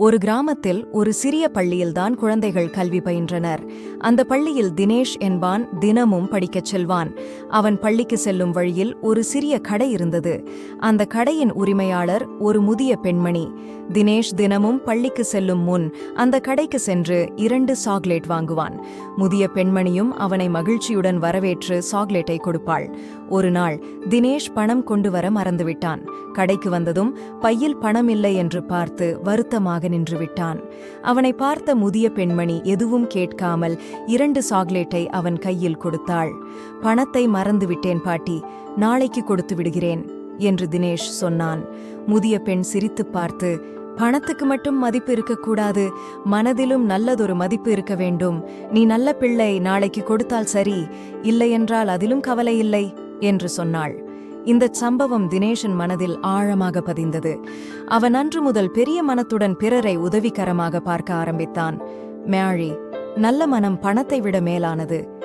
ஒரு கிராமத்தில் ஒரு சிறிய பள்ளியில்தான் குழந்தைகள் கல்வி பயின்றனர். அந்த பள்ளியில் தினேஷ் என்பான் தினமும் படிக்கச் செல்வான். அவன் பள்ளிக்கு செல்லும் வழியில் ஒரு சிறிய கடை இருந்தது. அந்த கடையின் உரிமையாளர் ஒரு முதிய பெண்மணி. தினேஷ் தினமும் பள்ளிக்கு செல்லும் முன் அந்த கடைக்கு சென்று இரண்டு சாக்லேட் வாங்குவான். முதிய பெண்மணியும் அவனை மகிழ்ச்சியுடன் வரவேற்று சாக்லேட்டை கொடுப்பாள். ஒரு நாள் தினேஷ் பணம் கொண்டு வர மறந்துவிட்டான். கடைக்கு வந்ததும் பையில் பணம் இல்லை என்று பார்த்து வருத்தமாக நின்று விட்டான் அவனை பார்த்த முதிய பெண்மணி எதுவும் கேட்காமல் இரண்டு சாக்லேட்டை அவன் கையில் கொடுத்தாள். பணத்தை மறந்துவிட்டேன் பாட்டி. நாளைக்கு கொடுத்து விடுகிறேன் என்று தினேஷ் சொன்னான். முதிய பெண் சிரித்துப் பார்த்து பணத்துக்கு மட்டும் மதிப்பு இருக்கக்கூடாது. மனதிலும் நல்லதொரு மதிப்பு இருக்க வேண்டும். நீ நல்ல பிள்ளை நாளைக்கு கொடுத்தால் சரி. இல்லையென்றால் அதிலும் கவலை இல்லை என்று சொன்னாள். இந்தச் சம்பவம் தினேஷன் மனதில் ஆழமாக பதிந்தது. அவன் அன்று முதல் பெரிய மனத்துடன் பிறரை உதவிகரமாக பார்க்க ஆரம்பித்தான். மேழி நல்ல மனம் பணத்தை விட மேலானது.